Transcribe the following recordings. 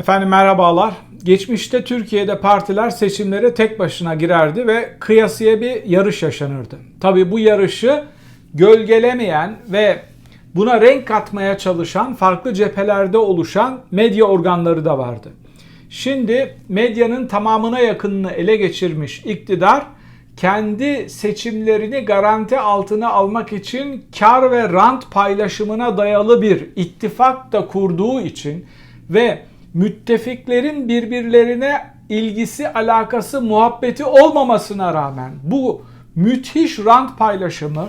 Efendim merhabalar. Geçmişte Türkiye'de partiler seçimlere tek başına girerdi ve kıyasıya bir yarış yaşanırdı. Tabi bu yarışı gölgelemeyen ve buna renk katmaya çalışan farklı cephelerde oluşan medya organları da vardı. Şimdi medyanın tamamına yakınını ele geçirmiş iktidar kendi seçimlerini garanti altına almak için kar ve rant paylaşımına dayalı bir ittifak da kurduğu için ve müttefiklerin birbirlerine ilgisi, alakası, muhabbeti olmamasına rağmen bu müthiş rant paylaşımı,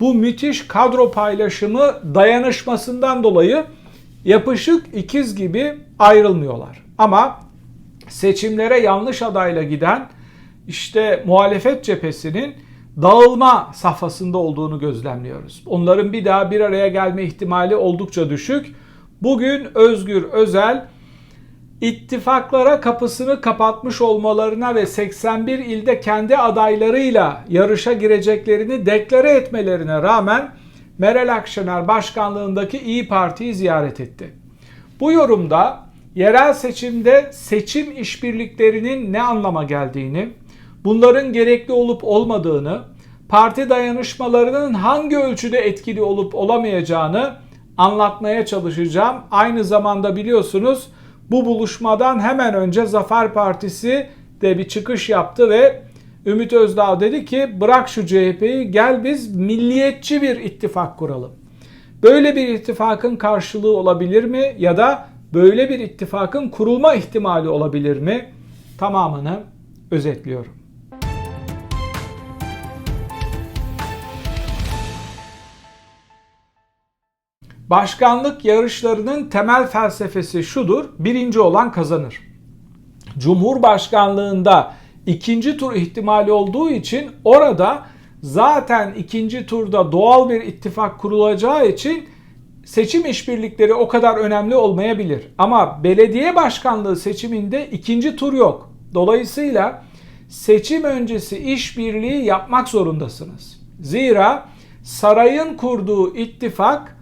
bu müthiş kadro paylaşımı dayanışmasından dolayı yapışık ikiz gibi ayrılmıyorlar. Ama seçimlere yanlış adayla giden işte muhalefet cephesinin dağılma safhasında olduğunu gözlemliyoruz. Onların bir daha bir araya gelme ihtimali oldukça düşük. Bugün Özgür Özel ittifaklara kapısını kapatmış olmalarına ve 81 ilde kendi adaylarıyla yarışa gireceklerini deklare etmelerine rağmen Meral Akşener başkanlığındaki İyi Parti'yi ziyaret etti. Bu yorumda yerel seçimde seçim işbirliklerinin ne anlama geldiğini, bunların gerekli olup olmadığını, parti dayanışmalarının hangi ölçüde etkili olup olamayacağını anlatmaya çalışacağım. Aynı zamanda biliyorsunuz bu buluşmadan hemen önce Zafer Partisi de bir çıkış yaptı ve Ümit Özdağ dedi ki bırak şu CHP'yi gel biz milliyetçi bir ittifak kuralım. Böyle bir ittifakın karşılığı olabilir mi ya da böyle bir ittifakın kurulma ihtimali olabilir mi? Tamamını özetliyorum. Başkanlık yarışlarının temel felsefesi şudur. Birinci olan kazanır. Cumhurbaşkanlığında ikinci tur ihtimali olduğu için orada zaten ikinci turda doğal bir ittifak kurulacağı için seçim işbirlikleri o kadar önemli olmayabilir. Ama belediye başkanlığı seçiminde ikinci tur yok. Dolayısıyla seçim öncesi işbirliği yapmak zorundasınız. Zira sarayın kurduğu ittifak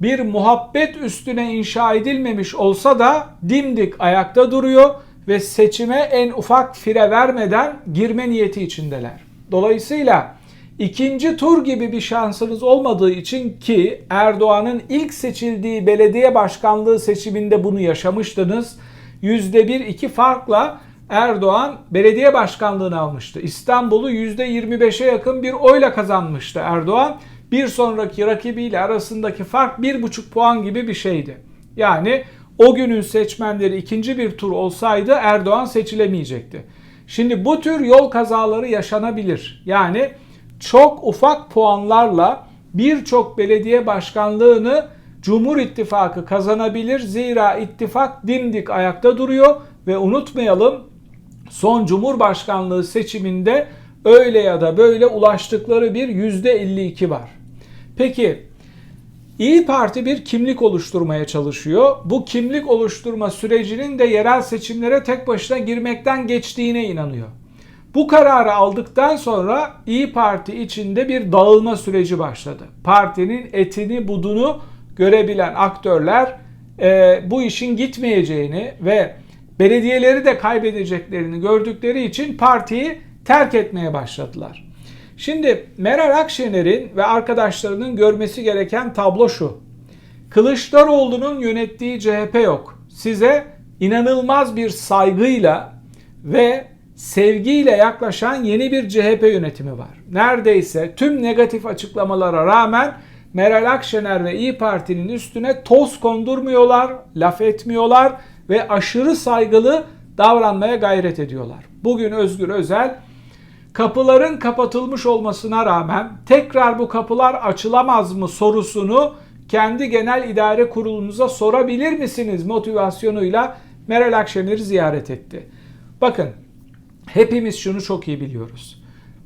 bir muhabbet üstüne inşa edilmemiş olsa da dimdik ayakta duruyor ve seçime en ufak fire vermeden girme niyeti içindeler. Dolayısıyla ikinci tur gibi bir şansınız olmadığı için ki Erdoğan'ın ilk seçildiği belediye başkanlığı seçiminde bunu yaşamıştınız. %1-2 farkla Erdoğan belediye başkanlığını almıştı. İstanbul'u %25'e yakın bir oyla kazanmıştı Erdoğan bir sonraki rakibiyle arasındaki fark bir buçuk puan gibi bir şeydi. Yani o günün seçmenleri ikinci bir tur olsaydı Erdoğan seçilemeyecekti. Şimdi bu tür yol kazaları yaşanabilir. Yani çok ufak puanlarla birçok belediye başkanlığını Cumhur İttifakı kazanabilir. Zira ittifak dimdik ayakta duruyor ve unutmayalım son Cumhurbaşkanlığı seçiminde öyle ya da böyle ulaştıkları bir %52 var. Peki İyi Parti bir kimlik oluşturmaya çalışıyor. Bu kimlik oluşturma sürecinin de yerel seçimlere tek başına girmekten geçtiğine inanıyor. Bu kararı aldıktan sonra İyi Parti içinde bir dağılma süreci başladı. Partinin etini budunu görebilen aktörler e, bu işin gitmeyeceğini ve belediyeleri de kaybedeceklerini gördükleri için partiyi terk etmeye başladılar. Şimdi Meral Akşener'in ve arkadaşlarının görmesi gereken tablo şu. Kılıçdaroğlu'nun yönettiği CHP yok. Size inanılmaz bir saygıyla ve sevgiyle yaklaşan yeni bir CHP yönetimi var. Neredeyse tüm negatif açıklamalara rağmen Meral Akşener ve İyi Parti'nin üstüne toz kondurmuyorlar, laf etmiyorlar ve aşırı saygılı davranmaya gayret ediyorlar. Bugün Özgür Özel kapıların kapatılmış olmasına rağmen tekrar bu kapılar açılamaz mı sorusunu kendi genel idare kurulunuza sorabilir misiniz motivasyonuyla Meral Akşener'i ziyaret etti. Bakın hepimiz şunu çok iyi biliyoruz.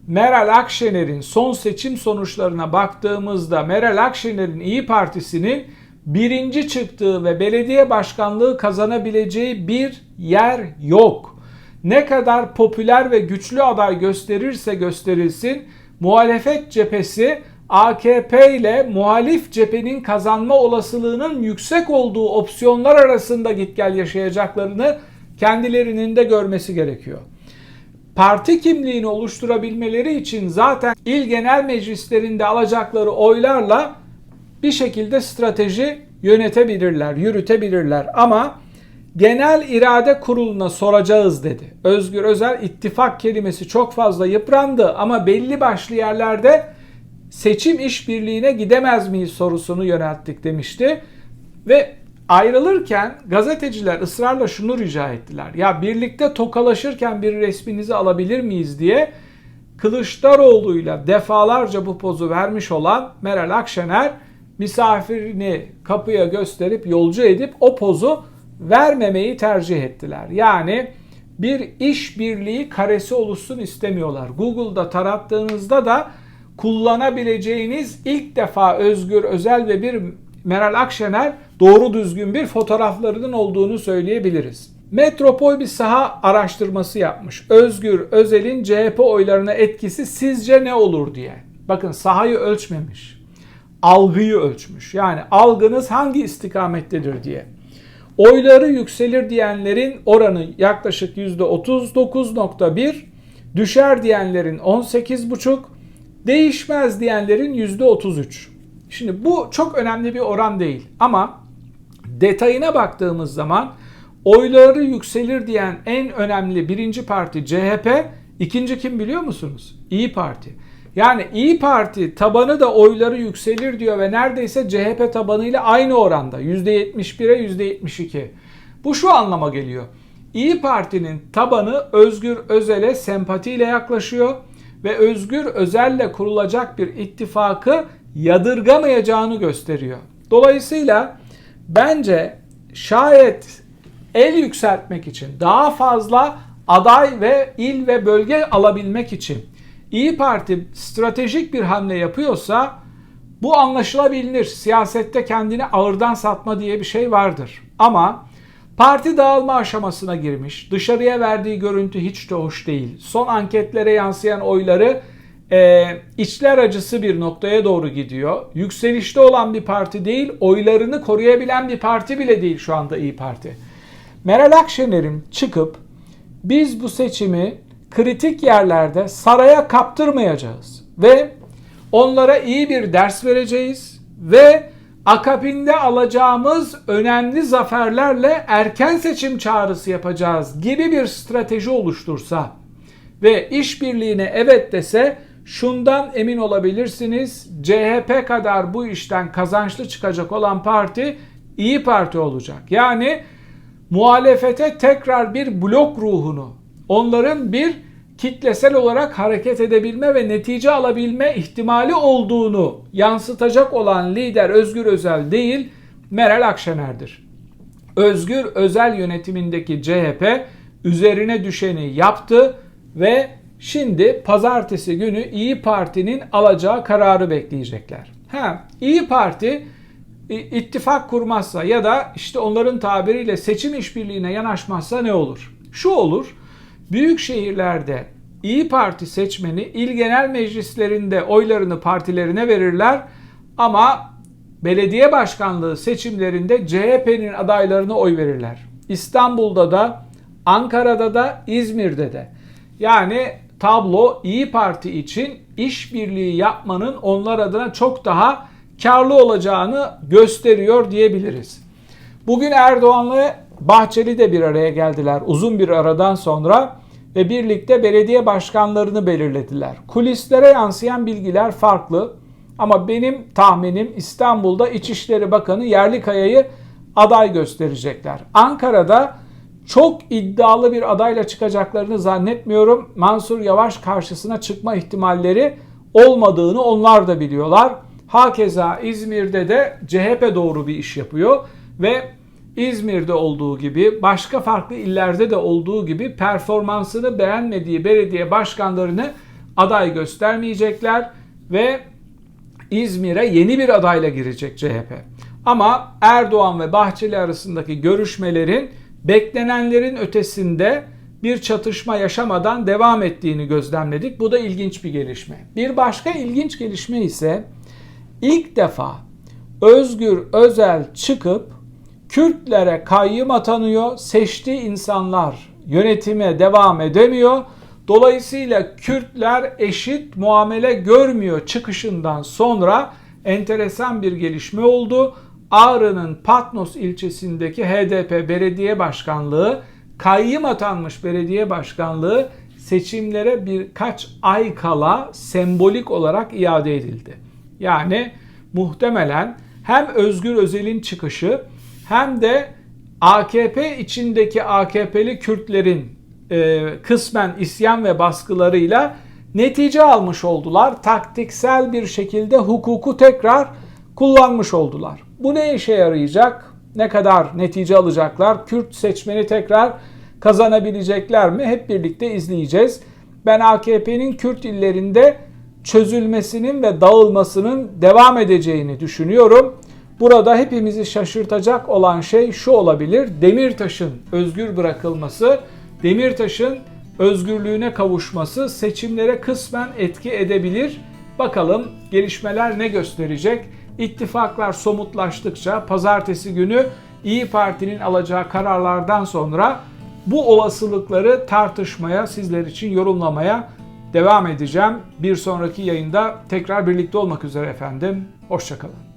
Meral Akşener'in son seçim sonuçlarına baktığımızda Meral Akşener'in İyi Partisi'nin birinci çıktığı ve belediye başkanlığı kazanabileceği bir yer yok ne kadar popüler ve güçlü aday gösterirse gösterilsin muhalefet cephesi AKP ile muhalif cephenin kazanma olasılığının yüksek olduğu opsiyonlar arasında git gel yaşayacaklarını kendilerinin de görmesi gerekiyor. Parti kimliğini oluşturabilmeleri için zaten il genel meclislerinde alacakları oylarla bir şekilde strateji yönetebilirler, yürütebilirler ama genel irade kuruluna soracağız dedi. Özgür Özel ittifak kelimesi çok fazla yıprandı ama belli başlı yerlerde seçim işbirliğine gidemez miyiz sorusunu yönelttik demişti. Ve ayrılırken gazeteciler ısrarla şunu rica ettiler. Ya birlikte tokalaşırken bir resminizi alabilir miyiz diye Kılıçdaroğlu'yla defalarca bu pozu vermiş olan Meral Akşener misafirini kapıya gösterip yolcu edip o pozu vermemeyi tercih ettiler. Yani bir işbirliği karesi oluşsun istemiyorlar. Google'da tarattığınızda da kullanabileceğiniz ilk defa Özgür Özel ve bir Meral Akşener doğru düzgün bir fotoğraflarının olduğunu söyleyebiliriz. Metropol bir saha araştırması yapmış. Özgür Özel'in CHP oylarına etkisi sizce ne olur diye. Bakın sahayı ölçmemiş. Algıyı ölçmüş. Yani algınız hangi istikamettedir diye. Oyları yükselir diyenlerin oranı yaklaşık %39.1, düşer diyenlerin 18.5, değişmez diyenlerin %33. Şimdi bu çok önemli bir oran değil ama detayına baktığımız zaman oyları yükselir diyen en önemli birinci parti CHP, ikinci kim biliyor musunuz? İyi Parti. Yani İyi Parti tabanı da oyları yükselir diyor ve neredeyse CHP tabanıyla aynı oranda %71'e %72. Bu şu anlama geliyor. İyi Parti'nin tabanı Özgür Özel'e sempatiyle yaklaşıyor ve Özgür Özel'le kurulacak bir ittifakı yadırgamayacağını gösteriyor. Dolayısıyla bence şayet el yükseltmek için daha fazla aday ve il ve bölge alabilmek için İyi Parti stratejik bir hamle yapıyorsa bu anlaşılabilir. Siyasette kendini ağırdan satma diye bir şey vardır. Ama parti dağılma aşamasına girmiş. Dışarıya verdiği görüntü hiç de hoş değil. Son anketlere yansıyan oyları e, içler acısı bir noktaya doğru gidiyor. Yükselişte olan bir parti değil, oylarını koruyabilen bir parti bile değil şu anda İyi Parti. Meral Akşener'in çıkıp biz bu seçimi kritik yerlerde saraya kaptırmayacağız ve onlara iyi bir ders vereceğiz ve akabinde alacağımız önemli zaferlerle erken seçim çağrısı yapacağız gibi bir strateji oluştursa ve işbirliğine evet dese şundan emin olabilirsiniz CHP kadar bu işten kazançlı çıkacak olan parti İyi Parti olacak. Yani muhalefete tekrar bir blok ruhunu, onların bir kitlesel olarak hareket edebilme ve netice alabilme ihtimali olduğunu yansıtacak olan lider Özgür Özel değil, Meral Akşener'dir. Özgür Özel yönetimindeki CHP üzerine düşeni yaptı ve şimdi pazartesi günü İyi Parti'nin alacağı kararı bekleyecekler. Ha, İyi Parti ittifak kurmazsa ya da işte onların tabiriyle seçim işbirliğine yanaşmazsa ne olur? Şu olur. Büyük şehirlerde İyi Parti seçmeni il genel meclislerinde oylarını partilerine verirler ama belediye başkanlığı seçimlerinde CHP'nin adaylarına oy verirler. İstanbul'da da, Ankara'da da, İzmir'de de. Yani tablo İyi Parti için işbirliği yapmanın onlar adına çok daha karlı olacağını gösteriyor diyebiliriz. Bugün Erdoğan'la Bahçeli de bir araya geldiler uzun bir aradan sonra ve birlikte belediye başkanlarını belirlediler. Kulislere yansıyan bilgiler farklı ama benim tahminim İstanbul'da İçişleri Bakanı Yerlikaya'yı aday gösterecekler. Ankara'da çok iddialı bir adayla çıkacaklarını zannetmiyorum. Mansur Yavaş karşısına çıkma ihtimalleri olmadığını onlar da biliyorlar. Hakeza İzmir'de de CHP doğru bir iş yapıyor ve İzmir'de olduğu gibi başka farklı illerde de olduğu gibi performansını beğenmediği belediye başkanlarını aday göstermeyecekler ve İzmir'e yeni bir adayla girecek CHP. Ama Erdoğan ve Bahçeli arasındaki görüşmelerin beklenenlerin ötesinde bir çatışma yaşamadan devam ettiğini gözlemledik. Bu da ilginç bir gelişme. Bir başka ilginç gelişme ise ilk defa Özgür Özel çıkıp Kürtlere kayyım atanıyor, seçtiği insanlar yönetime devam edemiyor. Dolayısıyla Kürtler eşit muamele görmüyor çıkışından sonra enteresan bir gelişme oldu. Ağrı'nın Patnos ilçesindeki HDP belediye başkanlığı kayyım atanmış belediye başkanlığı seçimlere birkaç ay kala sembolik olarak iade edildi. Yani muhtemelen hem Özgür Özel'in çıkışı hem de AKP içindeki AKP'li Kürtlerin e, kısmen isyan ve baskılarıyla netice almış oldular. Taktiksel bir şekilde hukuku tekrar kullanmış oldular. Bu ne işe yarayacak? Ne kadar netice alacaklar? Kürt seçmeni tekrar kazanabilecekler mi? Hep birlikte izleyeceğiz. Ben AKP'nin Kürt illerinde çözülmesinin ve dağılmasının devam edeceğini düşünüyorum. Burada hepimizi şaşırtacak olan şey şu olabilir. Demirtaş'ın özgür bırakılması, Demirtaş'ın özgürlüğüne kavuşması seçimlere kısmen etki edebilir. Bakalım gelişmeler ne gösterecek? İttifaklar somutlaştıkça pazartesi günü İyi Parti'nin alacağı kararlardan sonra bu olasılıkları tartışmaya, sizler için yorumlamaya devam edeceğim. Bir sonraki yayında tekrar birlikte olmak üzere efendim. Hoşçakalın.